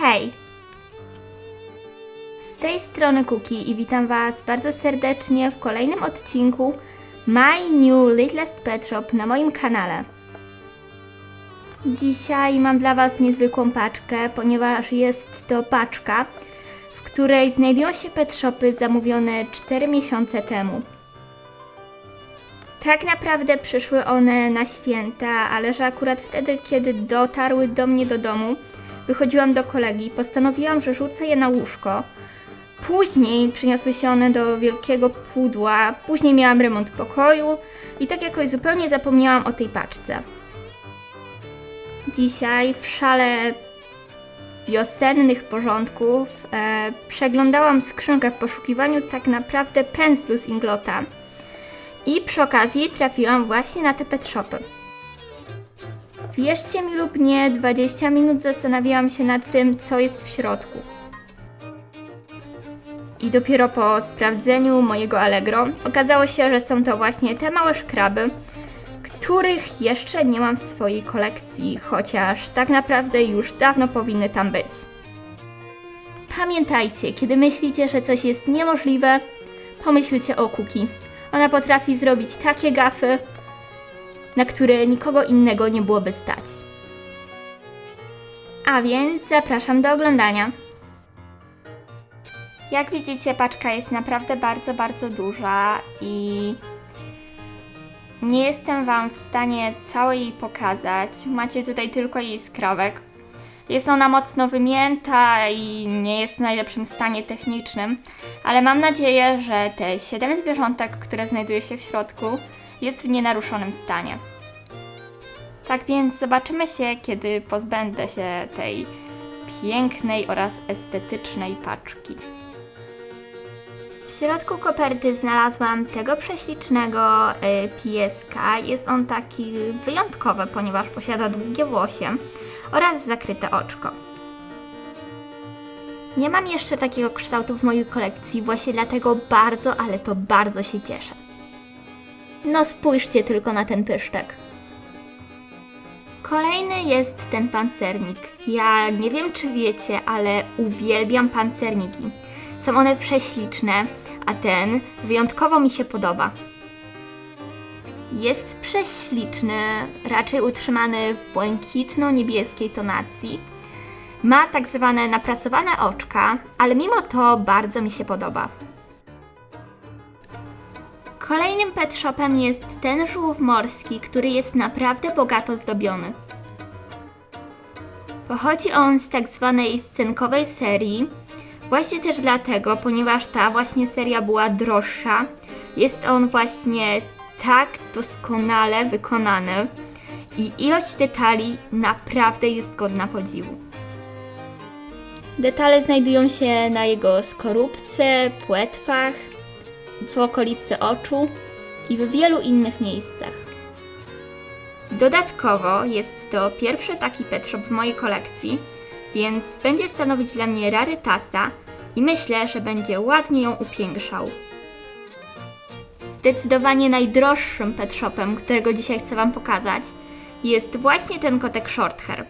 Hej! Z tej strony Kuki i witam Was bardzo serdecznie w kolejnym odcinku My New Littlest Pet Shop na moim kanale. Dzisiaj mam dla Was niezwykłą paczkę, ponieważ jest to paczka, w której znajdują się pet shopy zamówione 4 miesiące temu. Tak naprawdę przyszły one na święta, ale że akurat wtedy, kiedy dotarły do mnie do domu, wychodziłam do kolegi postanowiłam, że rzucę je na łóżko. Później przyniosły się one do wielkiego pudła, później miałam remont pokoju i tak jakoś zupełnie zapomniałam o tej paczce. Dzisiaj w szale wiosennych porządków e, przeglądałam skrzynkę w poszukiwaniu tak naprawdę pędzlu z Inglota. I przy okazji trafiłam właśnie na te pet shopy. Wierzcie mi lub nie, 20 minut zastanawiałam się nad tym, co jest w środku. I dopiero po sprawdzeniu mojego Allegro okazało się, że są to właśnie te małe szkraby, których jeszcze nie mam w swojej kolekcji, chociaż tak naprawdę już dawno powinny tam być. Pamiętajcie, kiedy myślicie, że coś jest niemożliwe, pomyślcie o Kuki. Ona potrafi zrobić takie gafy, na które nikogo innego nie byłoby stać. A więc zapraszam do oglądania. Jak widzicie, paczka jest naprawdę bardzo, bardzo duża i nie jestem Wam w stanie całej jej pokazać. Macie tutaj tylko jej skrawek. Jest ona mocno wymięta i nie jest w najlepszym stanie technicznym, ale mam nadzieję, że te 7 zwierzątek, które znajduje się w środku, jest w nienaruszonym stanie. Tak więc zobaczymy się, kiedy pozbędę się tej pięknej oraz estetycznej paczki. W środku koperty znalazłam tego prześlicznego y, pieska. Jest on taki wyjątkowy, ponieważ posiada długie włosie oraz zakryte oczko. Nie mam jeszcze takiego kształtu w mojej kolekcji, właśnie dlatego bardzo, ale to bardzo się cieszę. No spójrzcie tylko na ten pyszczek. Kolejny jest ten pancernik. Ja nie wiem czy wiecie, ale uwielbiam pancerniki. Są one prześliczne, a ten wyjątkowo mi się podoba. Jest prześliczny, raczej utrzymany w błękitno-niebieskiej tonacji. Ma tak zwane napracowane oczka, ale mimo to bardzo mi się podoba. Kolejnym pet shopem jest ten żółw morski, który jest naprawdę bogato zdobiony. Pochodzi on z tak zwanej scenkowej serii, właśnie też dlatego, ponieważ ta właśnie seria była droższa. Jest on właśnie tak doskonale wykonany i ilość detali naprawdę jest godna podziwu. Detale znajdują się na jego skorupce, płetwach, w okolicy oczu i w wielu innych miejscach. Dodatkowo jest to pierwszy taki pet shop w mojej kolekcji, więc będzie stanowić dla mnie rarytasa i myślę, że będzie ładnie ją upiększał. Zdecydowanie najdroższym pet shopem, którego dzisiaj chcę Wam pokazać, jest właśnie ten kotek Shorthair.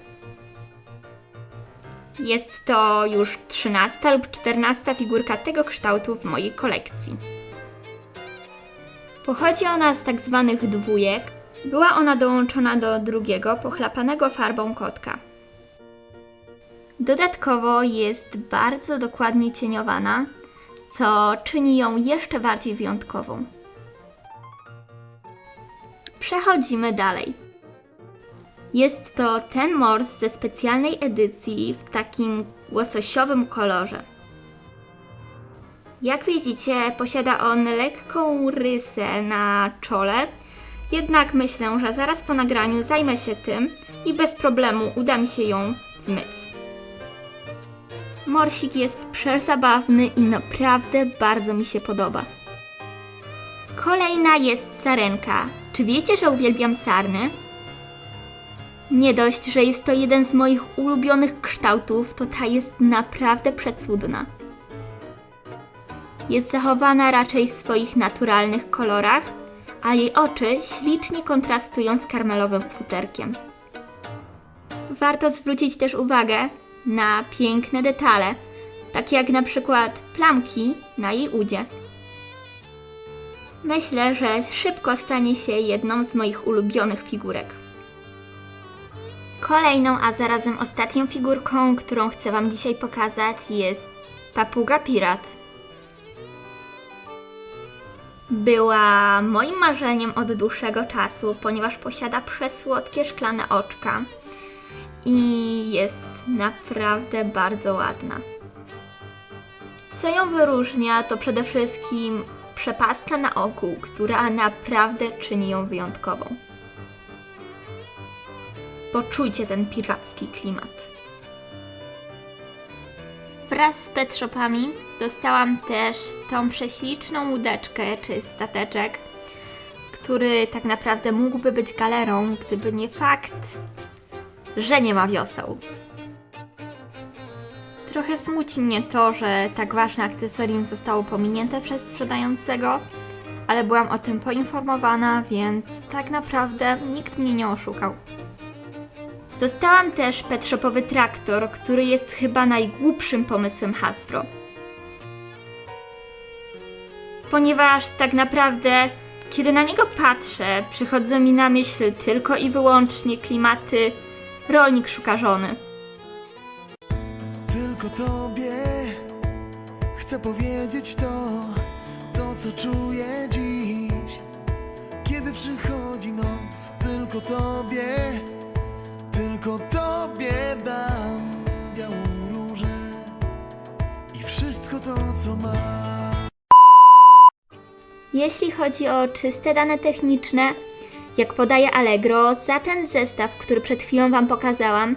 Jest to już 13 lub 14 figurka tego kształtu w mojej kolekcji. Pochodzi ona z tak zwanych dwójek. Była ona dołączona do drugiego, pochlapanego farbą kotka. Dodatkowo jest bardzo dokładnie cieniowana, co czyni ją jeszcze bardziej wyjątkową. Przechodzimy dalej. Jest to ten mors ze specjalnej edycji w takim łososiowym kolorze. Jak widzicie, posiada on lekką rysę na czole, jednak myślę, że zaraz po nagraniu zajmę się tym i bez problemu uda mi się ją zmyć. Morsik jest przezabawny i naprawdę bardzo mi się podoba. Kolejna jest sarenka. Czy wiecie, że uwielbiam sarny? Nie dość, że jest to jeden z moich ulubionych kształtów, to ta jest naprawdę przecudna. Jest zachowana raczej w swoich naturalnych kolorach, a jej oczy ślicznie kontrastują z karmelowym futerkiem. Warto zwrócić też uwagę na piękne detale, takie jak na przykład plamki na jej udzie. Myślę, że szybko stanie się jedną z moich ulubionych figurek. Kolejną, a zarazem ostatnią figurką, którą chcę Wam dzisiaj pokazać, jest papuga pirat. Była moim marzeniem od dłuższego czasu, ponieważ posiada przesłodkie szklane oczka i jest naprawdę bardzo ładna. Co ją wyróżnia, to przede wszystkim przepaska na oku, która naprawdę czyni ją wyjątkową. Poczujcie ten piracki klimat. Wraz z pet shopami dostałam też tą prześliczną łódeczkę czy stateczek, który tak naprawdę mógłby być galerą, gdyby nie fakt, że nie ma wioseł. Trochę smuci mnie to, że tak ważne akcesorium zostało pominięte przez sprzedającego, ale byłam o tym poinformowana, więc tak naprawdę nikt mnie nie oszukał. Dostałam też pet shopowy traktor, który jest chyba najgłupszym pomysłem Hasbro. Ponieważ tak naprawdę, kiedy na niego patrzę, przychodzą mi na myśl tylko i wyłącznie klimaty rolnik szuka żony. Tylko tobie chcę powiedzieć to, to co czuję dziś. Kiedy przychodzi noc, tylko tobie, tylko tobie dam białą różę i wszystko to, co mam. Jeśli chodzi o czyste dane techniczne, jak podaje Allegro, za ten zestaw, który przed chwilą Wam pokazałam,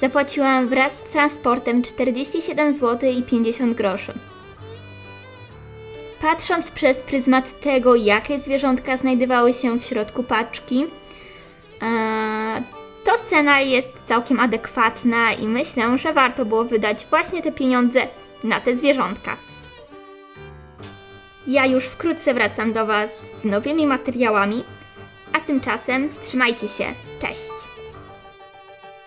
zapłaciłam wraz z transportem 47 zł i 50 groszy. Patrząc przez pryzmat tego, jakie zwierzątka znajdowały się w środku paczki, e, to cena jest całkiem adekwatna i myślę, że warto było wydać właśnie te pieniądze na te zwierzątka. Ja już wkrótce wracam do Was z nowymi materiałami, a tymczasem trzymajcie się. Cześć!